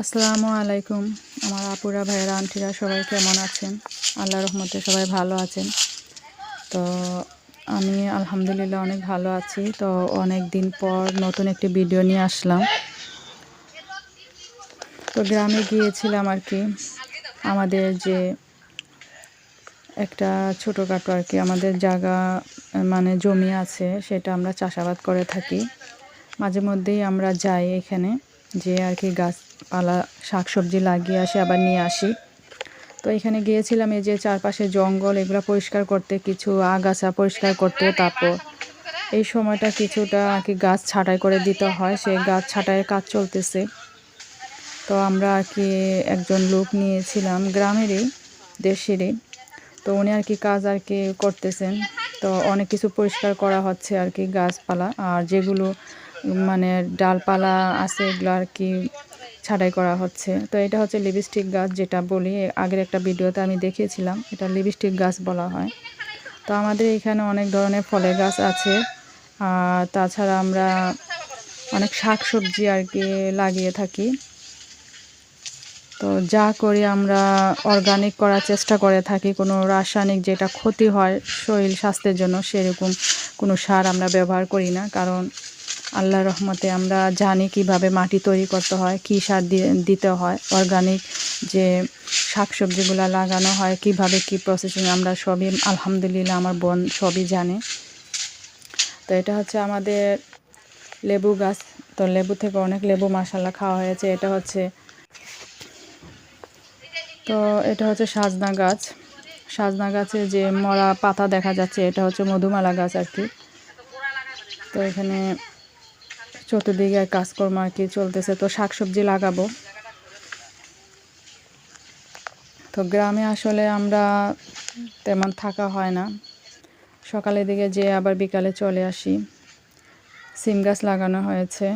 আসসালামু আলাইকুম। আমার আপুরা, ভাইয়েরা, আন্টিরা সবাই কেমন আছেন? আল্লাহ রহমতে সবাই ভালো আছেন। তো আমি আলহামদুলিল্লাহ অনেক ভালো আছি। তো অনেক দিন পর নতুন একটি ভিডিও নিয়ে আসলাম। তো গ্রামে গিয়েছিলাম আর কি। আমাদের যে একটা ছোটোখাটো আর কি, আমাদের জায়গা মানে জমি আছে, সেটা আমরা চাষাবাদ করে থাকি। মাঝে মধ্যেই আমরা যাই এখানে। যে আর কি গাছপালা, শাকসবজি লাগিয়ে আসি, আবার নিয়ে আসি। তো এখানে গিয়েছিলাম এই যে চারপাশে জঙ্গল, এগুলো পরিষ্কার করতে, কিছু আগাছা পরিষ্কার করতে, তারপর এই সময়টা কিছুটা আর কি গাছ ছাঁটাই করে দিতে হয়, সেই গাছ ছাঁটাইয়ের কাজ চলতেছে। তো আমরা আর কি একজন লোক নিয়েছিলাম, গ্রামেরই, দেশেরই। তো উনি আর কি কাজ আর কি করতেছেন। তো অনেক কিছু পরিষ্কার করা হচ্ছে আর কি গাছপালা, আর যেগুলো মানে ডালপালা আছে, এগুলো আর কি ছাঁটাই করা হচ্ছে। তো এটা হচ্ছে লিপস্টিক গাছ যেটা বলি আগের একটা ভিডিওতে আমি দেখিয়েছিলাম, এটা লিপস্টিক গাছ বলা হয়। তো আমাদের এখানে অনেক ধরনের ফলের গাছ আছে, আর তাছাড়া আমরা অনেক শাক সবজি আর কি লাগিয়ে থাকি। তো যা করি আমরা অর্গানিক করার চেষ্টা করে থাকি, কোনো রাসায়নিক যেটা ক্ষতি হয় শরীর স্বাস্থ্যের জন্য সেরকম কোনো সার আমরা ব্যবহার করি না, কারণ আল্লাহ রহমতে আমরা জানি কীভাবে মাটি তৈরি করতে হয়, কী সার দিতে হয় অর্গানিক যে শাক শাকসবজিগুলো লাগানো হয়, কীভাবে কি প্রসেসিং আমরা সবই, আলহামদুলিল্লাহ আমার বোন সবই জানে। তো এটা হচ্ছে আমাদের লেবু গাছ। তো লেবু থেকে অনেক লেবু মাসাল্লা খাওয়া হয়েছে। এটা হচ্ছে তো এটা হচ্ছে সাজনা গাছ। সাজনা গাছে যে মরা পাতা দেখা যাচ্ছে, এটা হচ্ছে মধুমালা গাছ আর কি। তো এখানে চতুর্দিকে কাজকর্ম আর কি চলতেছে। তো শাকসবজি লাগাবো। তো গ্রামে আসলে আমরা তেমন থাকা হয় না। সকালের দিকে যে আবার বিকালে চলে আসি। সিম গাছ লাগানো হয়েছে।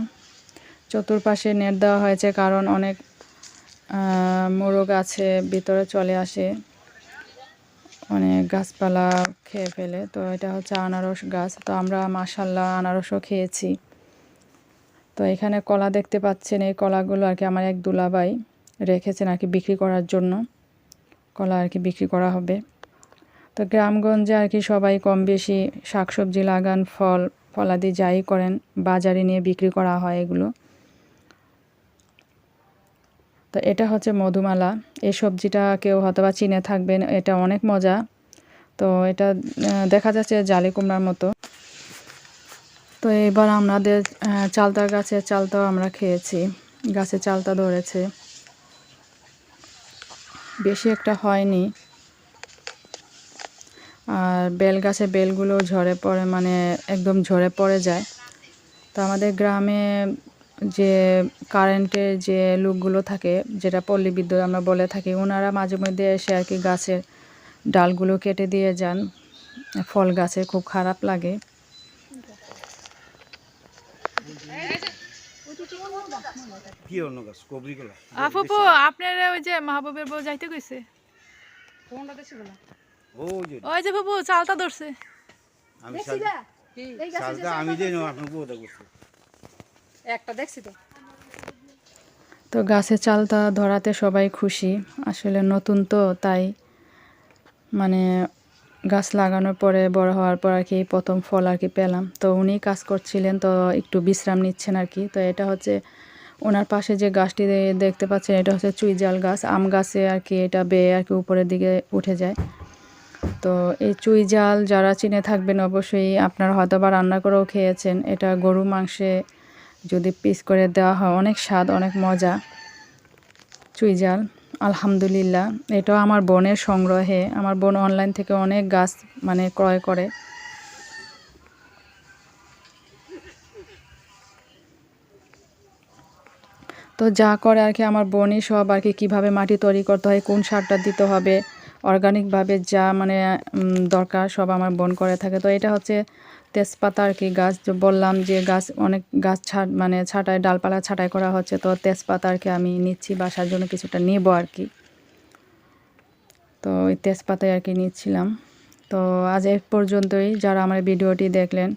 চতুর্পাশে নেট দেওয়া হয়েছে কারণ অনেক মোরগ আছে ভিতরে চলে আসে। অনেক গাছপালা খেয়ে ফেলে। তো এটা হচ্ছে আনারস গাছ। তো আমরা মাসাল্লাহ আনারসও খেয়েছি। তো এখানে কলা দেখতে পাচ্ছেন, এই কলাগুলো আর কি আমার এক দুলাভাই রেখেছেন আর কি বিক্রি করার জন্য। কলা আর কি বিক্রি করা হবে। তো গ্রামগঞ্জে আর কি সবাই কম বেশি শাকসবজি লাগান, ফল, ফলাদি যাই করেন, বাজারে নিয়ে বিক্রি করা হয় এগুলো। তো এটা হচ্ছে মধুমালা। এই সবজিটা কেউ হয়তো বা চিনে থাকবেন, এটা অনেক মজা। তো এটা দেখা যাচ্ছে জালি কুমড়ার মতো। তো এবার আমাদের চালতা গাছের চালতাও আমরা খেয়েছি। গাছে চালতা ধরেছে। বেশি একটা হয়নি। আর বেল গাছে বেলগুলো ঝরে পড়ে মানে একদম ঝরে পড়ে যায়। তো আমাদের গ্রামে যে কারেন্টের যে লুকগুলো থাকে, যেটা পল্লী বিদ্যুৎ আমরা বলে থাকি, ওনারা মাঝে মধ্যে এসে আর কি গাছের ডালগুলো কেটে দিয়ে যান। ফল গাছে খুব খারাপ লাগে। কি অন্য গাছ কবরি কলা আপু আপনার ওই যে মাহবুবের বউ যাইতে কইছে। ও যে ওই যে বাবু চালটা ধরছে। আমি সালটা আমি যে নো আপনার বউটা করছি। একটা দেখছি তো। তো গাছের চালটা ধরাতে সবাই খুশি। আসলে নতুন তো তাই মানে গাছ লাগানোর পরে বড় হওয়ার পর আর কি প্রথম ফল আর কি পেলাম। তো উনি কাজ করছিলেন, তো একটু বিশ্রাম নিচ্ছেন আর কি। তো এটা হচ্ছে ওনার পাশে যে গাছটি দেখতে পাচ্ছেন, এটা হচ্ছে চুইজাল গাছ। আম গাছে আর কি এটা বেয়ে আর কি উপরের দিকে উঠে যায়। তো এই চুই জাল যারা চিনে থাকবেন অবশ্যই আপনারা হয়তো বা রান্না করেও খেয়েছেন। এটা গরু মাংসে যদি পিস করে দেওয়া হয়, অনেক স্বাদ, অনেক মজা। চুই জাল। আলহামদুলিল্লাহ। এটাও আমার বোনের সংগ্রহে। আমার বোন অনলাইন থেকে অনেক গাছ মানে ক্রয় করে। তো যা করে আর কি আমার বোনই সব আর কি কীভাবে মাটি তৈরি করতে হয়, কোন সারটা দিতে হবে অর্গানিকভাবে যা মানে দরকার সব আমার বোন করে থাকে। তো এটা হচ্ছে তেজপাতা আর কি গাছ বললাম যে গাছ অনেক গাছ ছাট মানে ছাটাই, ডালপালা ছাটাই করা হচ্ছে, তো তেজপাতা আর কি আমি নিচ্ছি, বাসার জন্য কিছুটা নেব আর কি। তো ওই তেজপাতায় আর কি নিচ্ছিলাম। তো আজ এক পর্যন্তই, যারা আমার ভিডিওটি দেখলেন,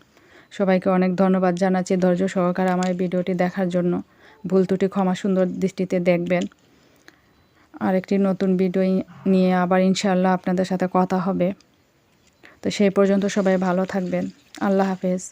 সবাইকে অনেক ধন্যবাদ জানাচ্ছি ধৈর্য সহকারে আমার ভিডিওটি দেখার জন্য। ভুল ত্রুটি ক্ষমা সুন্দর দৃষ্টিতে দেখবেন। আরেকটি নতুন ভিডিও নিয়ে আবার ইনশাল্লাহ আপনাদের সাথে কথা হবে। তো সেই পর্যন্ত সবাই ভালো থাকবেন। আল্লাহ হাফেজ।